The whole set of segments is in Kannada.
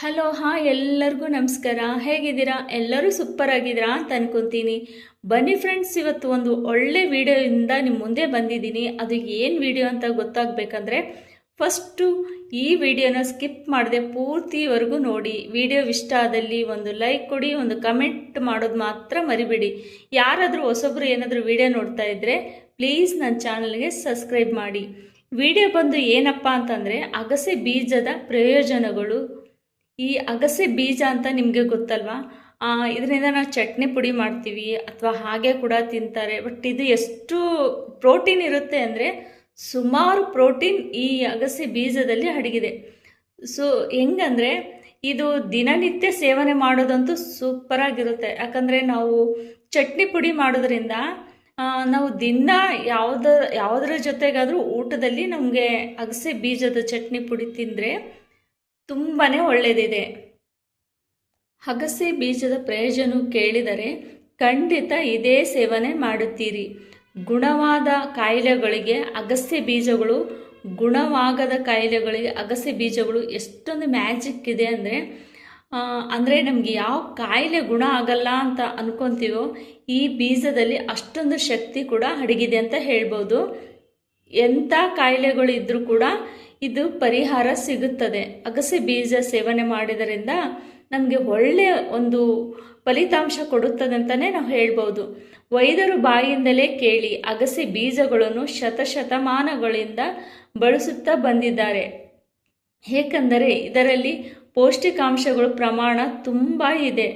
ಹಲೋ ಹಾಯ್ ಎಲ್ಲರಿಗೂ ನಮಸ್ಕಾರ. ಹೇಗಿದ್ದೀರಾ? ಎಲ್ಲರೂ ಸೂಪರ್ ಆಗಿದ್ದೀರಾ ಅಂತ ಅನ್ಕೊತೀನಿ. ಬನ್ನಿ ಫ್ರೆಂಡ್ಸ್ ಇವತ್ತು ಒಂದು ಒಳ್ಳೆ ವಿಡಿಯೋಯಿಂದ ನಿಮ್ಮ ಮುಂದೆ ಬಂದಿದ್ದೀನಿ. ಅದು ಏನು ವಿಡಿಯೋ ಅಂತ ಗೊತ್ತಾಗಬೇಕಂದ್ರೆ ಫಸ್ಟು ಈ ವಿಡಿಯೋನ ಸ್ಕಿಪ್ ಮಾಡದೆ ಪೂರ್ತಿವರೆಗೂ ನೋಡಿ. ವಿಡಿಯೋ ಇಷ್ಟ ಆದಲ್ಲಿ ಒಂದು ಲೈಕ್ ಕೊಡಿ, ಒಂದು ಕಮೆಂಟ್ ಮಾಡೋದು ಮಾತ್ರ ಮರಿಬೇಡಿ. ಯಾರಾದರೂ ಹೊಸೊಬ್ರು ಏನಾದರೂ ವಿಡಿಯೋ ನೋಡ್ತಾ ಇದ್ದರೆ ಪ್ಲೀಸ್ ನನ್ನ ಚಾನಲ್ಗೆ ಸಬ್ಸ್ಕ್ರೈಬ್ ಮಾಡಿ. ವಿಡಿಯೋ ಬಂದು ಏನಪ್ಪ ಅಂತಂದರೆ, ಅಗಸೆ ಬೀಜದ ಪ್ರಯೋಜನಗಳು ಈ ಅಗಸೆ ಬೀಜ ಅಂತ ನಿಮಗೆ ಗೊತ್ತಲ್ವಾ? ಇದರಿಂದ ನಾವು ಚಟ್ನಿ ಪುಡಿ ಮಾಡ್ತೀವಿ ಅಥವಾ ಹಾಗೆ ಕೂಡ ತಿಂತಾರೆ. ಬಟ್ ಇದು ಎಷ್ಟು ಪ್ರೋಟೀನ್ ಇರುತ್ತೆ ಅಂದರೆ ಸುಮಾರು ಪ್ರೋಟೀನ್ ಈ ಅಗಸೆ ಬೀಜದಲ್ಲಿ ಅಡಗಿದೆ. ಸೊ ಹೆಂಗಂದರೆ ಇದು ದಿನನಿತ್ಯ ಸೇವನೆ ಮಾಡೋದಂತೂ ಸೂಪರಾಗಿರುತ್ತೆ ಯಾಕಂದರೆ ನಾವು ಚಟ್ನಿ ಪುಡಿ ಮಾಡೋದ್ರಿಂದ ನಾವು ದಿನ ಯಾವುದ, ಯಾವುದರ ಜೊತೆಗಾದರೂ ಊಟದಲ್ಲಿ ನಮಗೆ ಅಗಸೆ ಬೀಜದ ಚಟ್ನಿ ಪುಡಿ ತಿಂದರೆ ತುಂಬಾ ಒಳ್ಳೆಯದಿದೆ ಅಗಸೆ ಬೀಜದ ಪ್ರಯೋಜನ ಕೇಳಿದರೆ ಖಂಡಿತ ಇದೇ ಸೇವನೆ ಮಾಡುತ್ತೀರಿ. ಗುಣವಾದ ಕಾಯಿಲೆಗಳಿಗೆ ಅಗಸೆ ಬೀಜಗಳು, ಗುಣವಾಗದ ಕಾಯಿಲೆಗಳಿಗೆ ಅಗಸೆ ಬೀಜಗಳು ಎಷ್ಟೊಂದು ಮ್ಯಾಜಿಕ್ ಇದೆ ಅಂದರೆ ಅಂದರೆ ನಮಗೆ ಯಾವ ಕಾಯಿಲೆ ಗುಣ ಆಗಲ್ಲ ಅಂತ ಅನ್ಕೊತೀವೋ, ಈ ಬೀಜದಲ್ಲಿ ಅಷ್ಟೊಂದು ಶಕ್ತಿ ಕೂಡ ಅಡಗಿದೆ ಅಂತ ಹೇಳ್ಬೋದು. ಎಂಥ ಕಾಯಿಲೆಗಳು ಇದ್ದರೂ ಕೂಡ ಇದು ಪರಿಹಾರ ಸಿಗುತ್ತದೆ. ಅಗಸೆ ಬೀಜ ಸೇವನೆ ಮಾಡಿದರಿಂದ ನಮಗೆ ಒಳ್ಳೆಯ ಒಂದು ಫಲಿತಾಂಶ ಕೊಡುತ್ತದೆ ಅಂತಲೇ ನಾವು ಹೇಳ್ಬೋದು. ವೈದ್ಯರು ಬಾಯಿಂದಲೇ ಕೇಳಿ ಅಗಸೆ ಬೀಜಗಳನ್ನು ಶತಶತಮಾನಗಳಿಂದ ಬಳಸುತ್ತಾ ಬಂದಿದ್ದಾರೆ. ಏಕೆಂದರೆ ಇದರಲ್ಲಿ ಪೌಷ್ಟಿಕಾಂಶಗಳು ಪ್ರಮಾಣ ತುಂಬ ಇದೆ.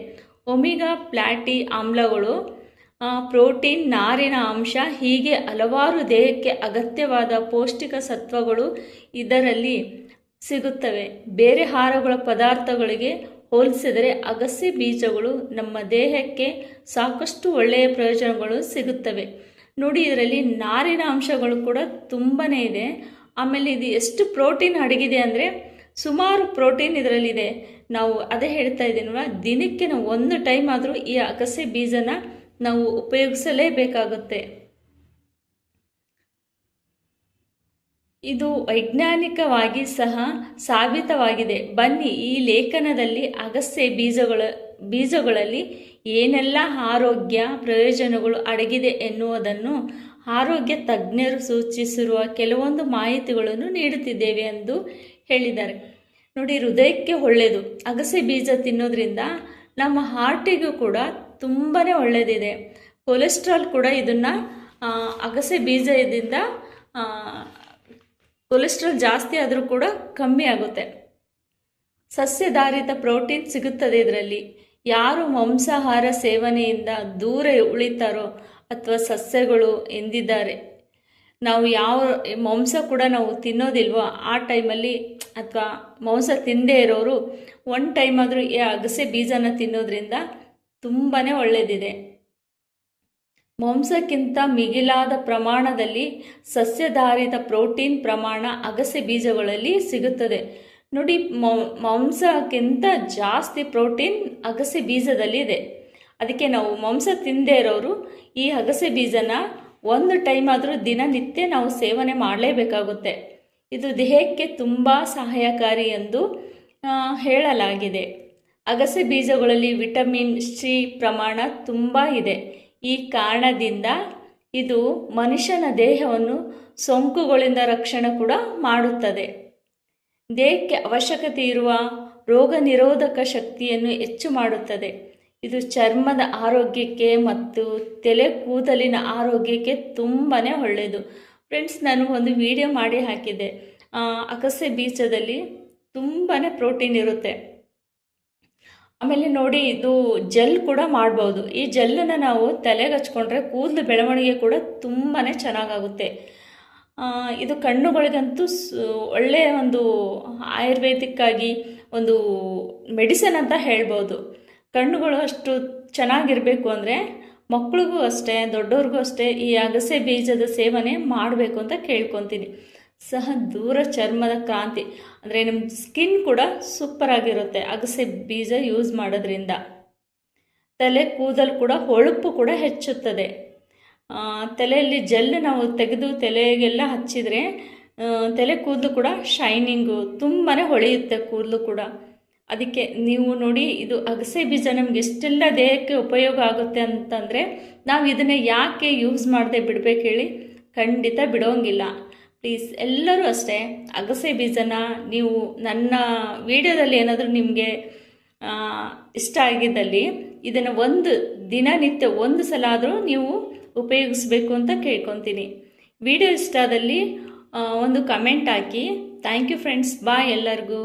ಒಮಿಗಾ ಪ್ಲಾಟಿ ಆಮ್ಲಗಳು ಪ್ರೋಟೀನ್, ನಾರಿನ ಅಂಶ ಹೀಗೆ ಹಲವಾರು ದೇಹಕ್ಕೆ ಅಗತ್ಯವಾದ ಪೌಷ್ಟಿಕ ಸತ್ವಗಳು ಇದರಲ್ಲಿ ಸಿಗುತ್ತವೆ. ಬೇರೆ ಆಹಾರಗಳ ಪದಾರ್ಥಗಳಿಗೆ ಹೋಲಿಸಿದರೆ ಅಗಸೆ ಬೀಜಗಳು ನಮ್ಮ ದೇಹಕ್ಕೆ ಸಾಕಷ್ಟು ಒಳ್ಳೆಯ ಪ್ರಯೋಜನಗಳು ಸಿಗುತ್ತವೆ. ನೋಡಿ, ಇದರಲ್ಲಿ ನಾರಿನ ಅಂಶಗಳು ಕೂಡ ತುಂಬಾ ಇದೆ. ಆಮೇಲೆ ಇದು ಎಷ್ಟು ಪ್ರೋಟೀನ್ ಅಡಗಿದೆ ಅಂದರೆ ಸುಮಾರು ಪ್ರೋಟೀನ್ ಇದರಲ್ಲಿದೆ. ನಾವು ಅದೇ ಹೇಳ್ತಾ ಇದ್ದೀನಲ್ವ, ದಿನಕ್ಕೆ ನಾವು ಒಂದು ಟೈಮ್ ಆದರೂ ಈ ಅಗಸೆ ಬೀಜನ ನಾವು ಉಪಯೋಗಿಸಲೇಬೇಕಾಗುತ್ತೆ. ಇದು ವೈಜ್ಞಾನಿಕವಾಗಿ ಸಹ ಸಾಬೀತವಾಗಿದೆ. ಬನ್ನಿ, ಈ ಲೇಖನದಲ್ಲಿ ಅಗಸೆ ಬೀಜಗಳ, ಬೀಜಗಳಲ್ಲಿ ಏನೆಲ್ಲ ಆರೋಗ್ಯ ಪ್ರಯೋಜನಗಳು ಅಡಗಿದೆ ಎನ್ನುವುದನ್ನು ಆರೋಗ್ಯ ತಜ್ಞರು ಸೂಚಿಸಿರುವ ಕೆಲವೊಂದು ಮಾಹಿತಿಗಳನ್ನು ನೀಡುತ್ತಿದ್ದೇವೆ ಎಂದು ಹೇಳಿದ್ದಾರೆ. ನೋಡಿ, ಹೃದಯಕ್ಕೆ ಒಳ್ಳೆಯದು. ಅಗಸೆ ಬೀಜ ತಿನ್ನೋದ್ರಿಂದ ನಮ್ಮ ಹಾರ್ಟಿಗೂ ಕೂಡ ತುಂಬಾ ಒಳ್ಳೆಯದಿದೆ ಕೊಲೆಸ್ಟ್ರಾಲ್ ಕೂಡ ಇದನ್ನು ಅಗಸೆ ಬೀಜದಿಂದ ಕೊಲೆಸ್ಟ್ರಾಲ್ ಜಾಸ್ತಿ ಆದರೂ ಕೂಡ ಕಮ್ಮಿ ಆಗುತ್ತೆ. ಸಸ್ಯಧಾರಿತ ಪ್ರೋಟೀನ್ ಸಿಗುತ್ತದೆ ಇದರಲ್ಲಿ. ಯಾರು ಮಾಂಸಾಹಾರ ಸೇವನೆಯಿಂದ ದೂರ ಉಳಿತಾರೋ ಅಥವಾ ಸಸ್ಯಗಳು ಎಂದಿದ್ದಾರೆ, ನಾವು ಯಾವ, ಮಾಂಸ ಕೂಡ ನಾವು ತಿನ್ನೋದಿಲ್ವೋ ಆ ಟೈಮಲ್ಲಿ ಅಥವಾ ಮಾಂಸ ತಿಂದೇ ಇರೋರು ಒನ್ ಟೈಮ್ ಆದರೂ ಈ ಅಗಸೆ ಬೀಜನ ತಿನ್ನೋದ್ರಿಂದ ತುಂಬಾ ಒಳ್ಳೆಯದಿದೆ ಮಾಂಸಕ್ಕಿಂತ ಮಿಗಿಲಾದ ಪ್ರಮಾಣದಲ್ಲಿ ಸಸ್ಯಧಾರಿತ ಪ್ರೋಟೀನ್ ಪ್ರಮಾಣ ಅಗಸೆ ಬೀಜಗಳಲ್ಲಿ ಸಿಗುತ್ತದೆ. ನೋಡಿ ಮಾಂಸಕ್ಕಿಂತ ಜಾಸ್ತಿ ಪ್ರೋಟೀನ್ ಅಗಸೆ ಬೀಜದಲ್ಲಿ ಇದೆ. ಅದಕ್ಕೆ ನಾವು ಮಾಂಸ ತಿಂದೇ ಇರೋರು ಈ ಅಗಸೆ ಬೀಜನ ಒಂದು ಟೈಮ್ ಆದರೂ ದಿನನಿತ್ಯ ನಾವು ಸೇವನೆ ಮಾಡಲೇಬೇಕಾಗುತ್ತೆ. ಇದು ದೇಹಕ್ಕೆ ತುಂಬ ಸಹಾಯಕಾರಿ ಎಂದು ಹೇಳಲಾಗಿದೆ. ಅಗಸೆ ಬೀಜಗಳಲ್ಲಿ ವಿಟಮಿನ್ ಸಿ ಪ್ರಮಾಣ ತುಂಬ ಇದೆ. ಈ ಕಾರಣದಿಂದ ಇದು ಮನುಷ್ಯನ ದೇಹವನ್ನು ಸೋಂಕುಗಳಿಂದ ರಕ್ಷಣೆ ಕೂಡ ಮಾಡುತ್ತದೆ. ದೇಹಕ್ಕೆ ಅವಶ್ಯಕತೆ ಇರುವ ರೋಗ ನಿರೋಧಕ ಶಕ್ತಿಯನ್ನು ಹೆಚ್ಚು ಮಾಡುತ್ತದೆ. ಇದು ಚರ್ಮದ ಆರೋಗ್ಯಕ್ಕೆ ಮತ್ತು ತಲೆ ಕೂದಲಿನ ಆರೋಗ್ಯಕ್ಕೆ ತುಂಬಾ ಒಳ್ಳೆಯದು. ಫ್ರೆಂಡ್ಸ್ ನಾನು ಒಂದು ವಿಡಿಯೋ ಮಾಡಿ ಹಾಕಿದ್ದೆ. ಆ, ಅಗಸೆ ಬೀಜದಲ್ಲಿ ತುಂಬಾ ಪ್ರೋಟೀನ್ ಇರುತ್ತೆ. ಆಮೇಲೆ ನೋಡಿ, ಇದು ಜೆಲ್ ಕೂಡ ಮಾಡ್ಬೋದು. ಈ ಜೆಲ್ಲನ್ನು ನಾವು ತಲೆಗೆ ಹಚ್ಕೊಂಡ್ರೆ ಕೂದಲು ಬೆಳವಣಿಗೆ ಕೂಡ ತುಂಬಾ ಚೆನ್ನಾಗಾಗುತ್ತೆ. ಇದು ಕಣ್ಣುಗಳಿಗಂತೂ ಒಳ್ಳೆಯ ಒಂದು ಆಯುರ್ವೇದಿಕ್ಕಾಗಿ ಒಂದು ಮೆಡಿಸನ್ ಅಂತ ಹೇಳ್ಬೋದು. ಕಣ್ಣುಗಳು ಅಷ್ಟು ಚೆನ್ನಾಗಿರಬೇಕು ಅಂದರೆ ಮಕ್ಕಳಿಗೂ ಅಷ್ಟೇ, ದೊಡ್ಡವ್ರಿಗೂ ಅಷ್ಟೇ ಈ ಅಗಸೆ ಬೀಜದ ಸೇವನೆ ಮಾಡಬೇಕು ಅಂತ ಕೇಳ್ಕೊತೀನಿ. ಸಹ ದೂರ ಚರ್ಮದ ಕ್ರಾಂತಿ. ಅಂದರೆ ನಮ್ಮ ಸ್ಕಿನ್ ಕೂಡ ಸೂಪರ್ ಆಗಿರುತ್ತೆ. ಅಗಸೆ ಬೀಜ ಯೂಸ್ ಮಾಡೋದ್ರಿಂದ. ತಲೆ ಕೂದಲು ಕೂಡ, ಹೊಳಪು ಕೂಡ ಹೆಚ್ಚುತ್ತದೆ. ತಲೆಯಲ್ಲಿ ಜೆಲ್ ನಾವು ತೆಗೆದು ತಲೆಗೆಲ್ಲ ಹಚ್ಚಿದರೆ ತಲೆ ಕೂದಲು ಕೂಡ ಶೈನಿಂಗು ತುಂಬಾ ಹೊಳೆಯುತ್ತೆ ಕೂದಲು ಕೂಡ. ಅದಕ್ಕೆ ನೀವು ನೋಡಿ, ಇದು ಅಗಸೆ ಬೀಜ ನಮ್ಗೆ ಎಷ್ಟೆಲ್ಲ ದೇಹಕ್ಕೆ ಉಪಯೋಗ ಆಗುತ್ತೆ ಅಂತಂದರೆ, ನಾವು ಇದನ್ನು ಯಾಕೆ ಯೂಸ್ ಮಾಡದೆ ಬಿಡಬೇಕು ಹೇಳಿ ಖಂಡಿತ ಬಿಡೋಂಗಿಲ್ಲ. ಪ್ಲೀಸ್ ಎಲ್ಲರೂ ಅಷ್ಟೇ, ಅಗಸೆ ಬೀಜನ ನೀವು ನನ್ನ ವಿಡಿಯೋದಲ್ಲಿ ಏನಾದರೂ ನಿಮಗೆ ಇಷ್ಟ ಆಗಿದ್ದಲ್ಲಿ, ಇದನ್ನು ಒಂದು ದಿನನಿತ್ಯ ಒಂದು ಸಲ ಆದರೂ ನೀವು ಉಪಯೋಗಿಸ್ಬೇಕು ಅಂತ ಕೇಳ್ಕೊತೀನಿ. ವಿಡಿಯೋ ಇಷ್ಟದಲ್ಲಿ ಒಂದು ಕಮೆಂಟ್ ಹಾಕಿ. ಥ್ಯಾಂಕ್ ಯು ಫ್ರೆಂಡ್ಸ್ ಬಾಯ್ ಎಲ್ಲರಿಗೂ.